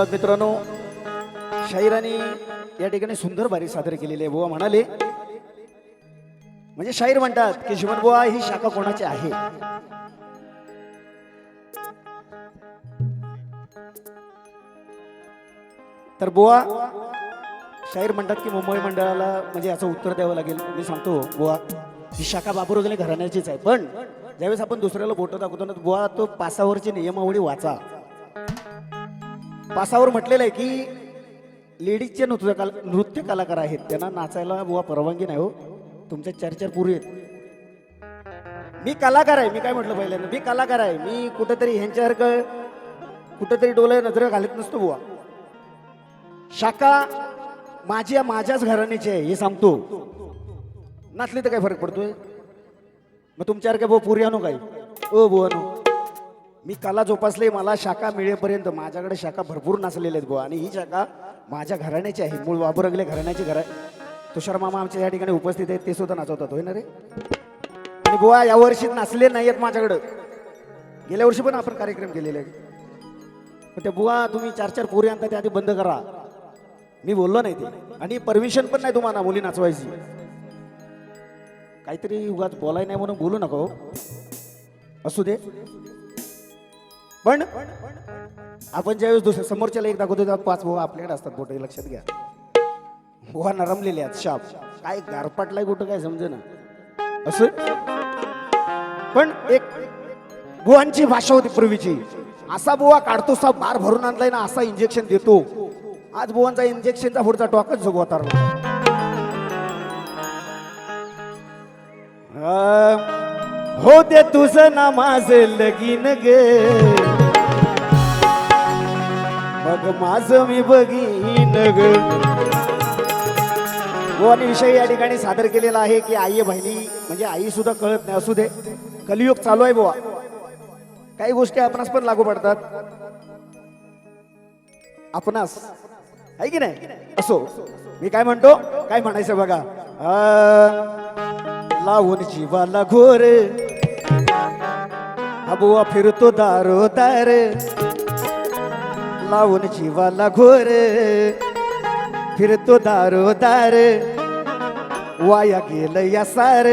धन्यवाद मित्रांनो. शाहिराने या ठिकाणी सुंदर बारी सादर केलेली आहे. बुवा म्हणाले म्हणजे शाहीर म्हणतात की शिवन बुवा ही शाखा कोणाची आहे? तर बुवा शाहीर म्हणतात की मुंबई मंडळाला म्हणजे याचं उत्तर द्यावं लागेल. मी सांगतो बुवा ही शाखा बाबुरोगले घराण्याचीच आहे. पण ज्यावेळेस आपण दुसऱ्याला बोटं दाखवतो ना बुवा तो पासावरची नियमावली वाचा. पासावर म्हटलेलं आहे की लेडीजचे नृत्य कला नृत्य कलाकार आहेत. त्यांना नाचायला बुवा परवानगी नाही हो. तुमच्या चर्चा पुरी आहेत. मी कलाकार आहे. मी काय म्हटलं पहिल्यांदा? मी कलाकार आहे. मी कुठेतरी ह्यांच्यासारखं कुठेतरी डोळे नजर घालत नसतो बुवा. शाखा माझ्या माझ्याच घराण्याची आहे हे सांगतो. नाचली तर काय फरक पडतोय? मग तुमच्यासारख्या बुवा पुरी आणू काय? ओ बुवा नो मी कला जोपासले मला शाखा मिळेपर्यंत माझ्याकडे शाखा भरपूर नाचलेल्या आहेत बुवा. आणि ही शाखा माझ्या घराण्याची आहे. मूळ वाबुरंगले घराण्याची घरा तुषार मामा आमच्या या ठिकाणी उपस्थित आहेत ते सुद्धा नाचवतात. होय ना रे? आणि बुवा या वर्षी नाचले नाही आहेत माझ्याकडं. गेल्या वर्षी पण आपण कार्यक्रम केलेले आहेत. पण त्या बुवा तुम्ही चार चार पोरी आणता ते आधी बंद करा. मी बोललो नाही ते. आणि परमिशन पण नाही तुम्हाला मुली नाचवायची. काहीतरी उगाच बोलाय नाही म्हणून बोलू नका हो. असू दे. पण आपण ज्यावेळेस दुसऱ्या समोरच्याला एक दाखवतो तेव्हा पाच भाऊ आपल्याकडे असतात बोट लक्षात घ्या. बुवा नरमलेले आहेत शाप. काय गारपाटलाय कुठं काय समजे ना असं? पण एक बुवांची भाषा होती पूर्वीची. असा बुवा काढतो सा बार भरून आणलाय ना असा इंजेक्शन देतो. आज बुवांचा इंजेक्शनचा पुढचा टॉकच जोगवतारला हो ते तुझं ना माझं लगीन गे. मग माझं मी बघीन ग. आणि विषय या ठिकाणी सादर केलेला आहे की आई बहिणी म्हणजे आई सुद्धा कळत नाही असू दे. कलियुग चालू आहे बुवा. काही गोष्टी आपणास पण लागू पडतात. आपणास. आहे की नाही? असो. मी काय म्हणतो? काय म्हणायचं बघा? लावून जीवाला घोर. हा बुवा फिरतो दारो दार लावून जीवाला घोर. फिरतो दारो दार वाया गेलं या सार.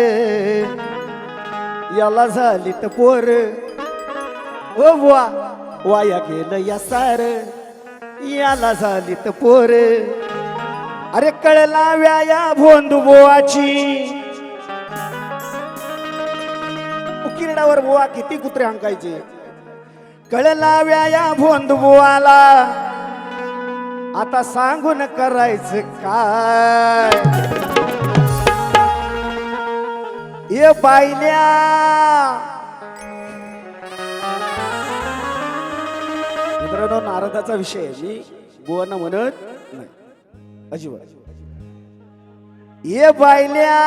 याला झाली तर पोर. ओ वा वाया गेलं या सार. याला झाली तर पोर. अरे कळला व्याया भोंदू बोवाची. किरणावर बुवा किती कुत्रे हंकायचे कळला व्याया भोंदू आता सांगून करायचं काय? ये बायल्या! मित्रांनो नारदाचा विषय जी बुवांना म्हणत नाही. अजिबात. ये बायल्या!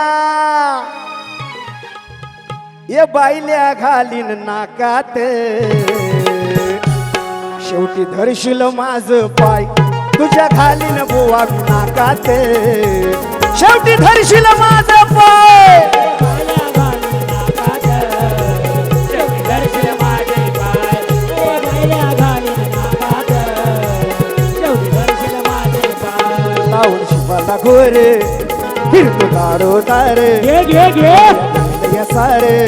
ये बायल्या घालीन नाकात. शेवटी धरशील माझ पाय. तुझ्या घालीन बुवा मी नाकात शेवटी धरशील माझ पाय. घोर फिरतो दारो दार. या सारे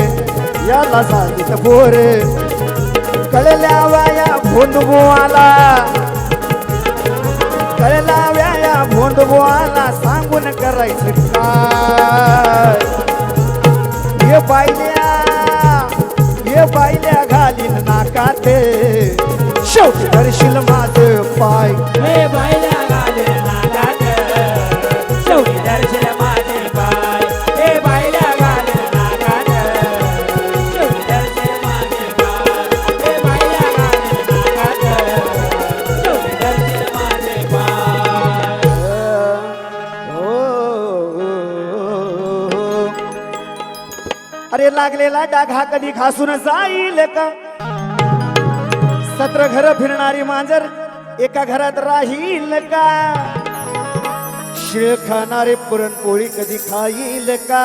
याला सांगित बोर कळल्या वाया भोंडबुआला कळला व्याया भोंडबुआला सांगून करायचं काय? ये बायल्या ये बायल्या घालीन नाकात. शेवटी करशील माझ पाय. अरे लागलेला डाग हा कधी घासून जाईल का? सत्र घर फिरणारी मांजर एका घरात राहील का? शिळ खाणारे पुरणपोळी कधी खाईल का?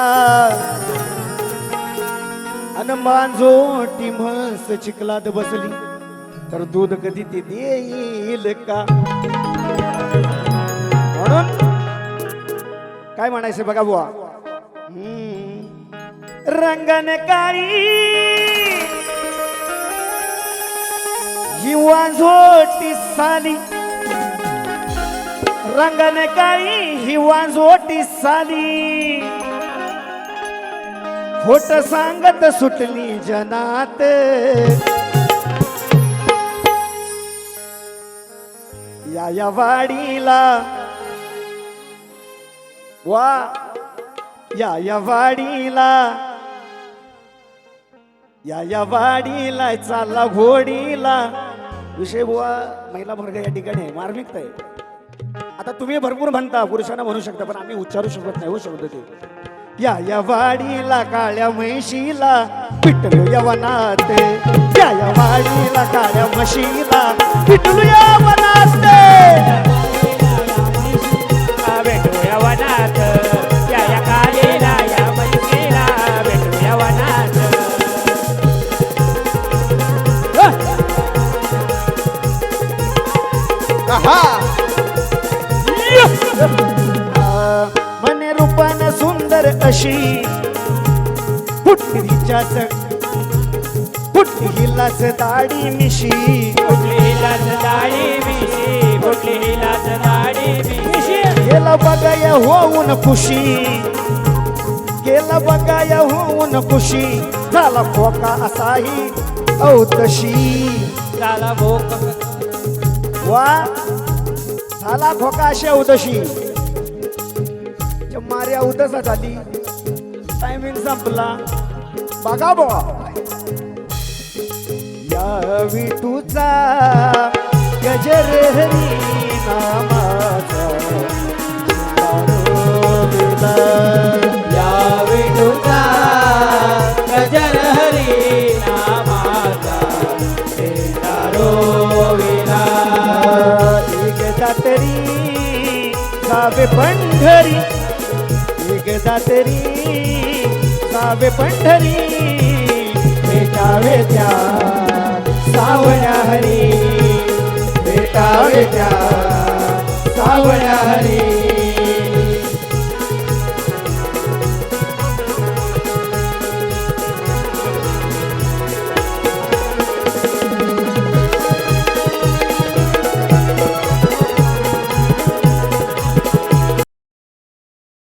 अन मांजोटी म्हस चिखलात बसली तर दूध कधी ते देईल का? म्हणून काय म्हणायचं बघा बुवा? रंगन काळी हिवा झोटी साली. रंगन काळी हिवा झोटी साली. खोट सांगत सुटली जनात. या या वाडीला. वा. या या वाडीला. या या वाडीला चालला घोडीला. विषय बुवा महिला वर्ग या ठिकाणी आहे मार्मिक आहे. आता तुम्ही भरपूर म्हणता पुरुषांना म्हणू शकता पण आम्ही उच्चारू शकत नाही हो शब्द ते. या या वाडीला काळ्या म्हशीला पिटलो यवनात या या वाडीला काळ्या म्हशीला पिटलो या वनात. वनात या सुंदर अशी फुटलीच्याच फुटली हिलाच दाढी मिशी. कुठली हिलाच दाढी मिशी कुठली हिलाच दाढी मिशी. गेला बघाया होऊन खुशी. गेला बघाया होऊन खुशी. झाला खोका असाही औ तशी झाला भोक. वा झाला खोका अशी औदशी मार्या उदसा झाली. टायमिंग संपला बघा बुवा यावी तुझा गजर हरी नामाचा. या विठूचा गजर हरी नामाचा एकदा तरी जावे पंढरी एकदा तरी जावे पंढरी भेटावे त्या सावळ्या हरी भेटावे त्या सावळ्या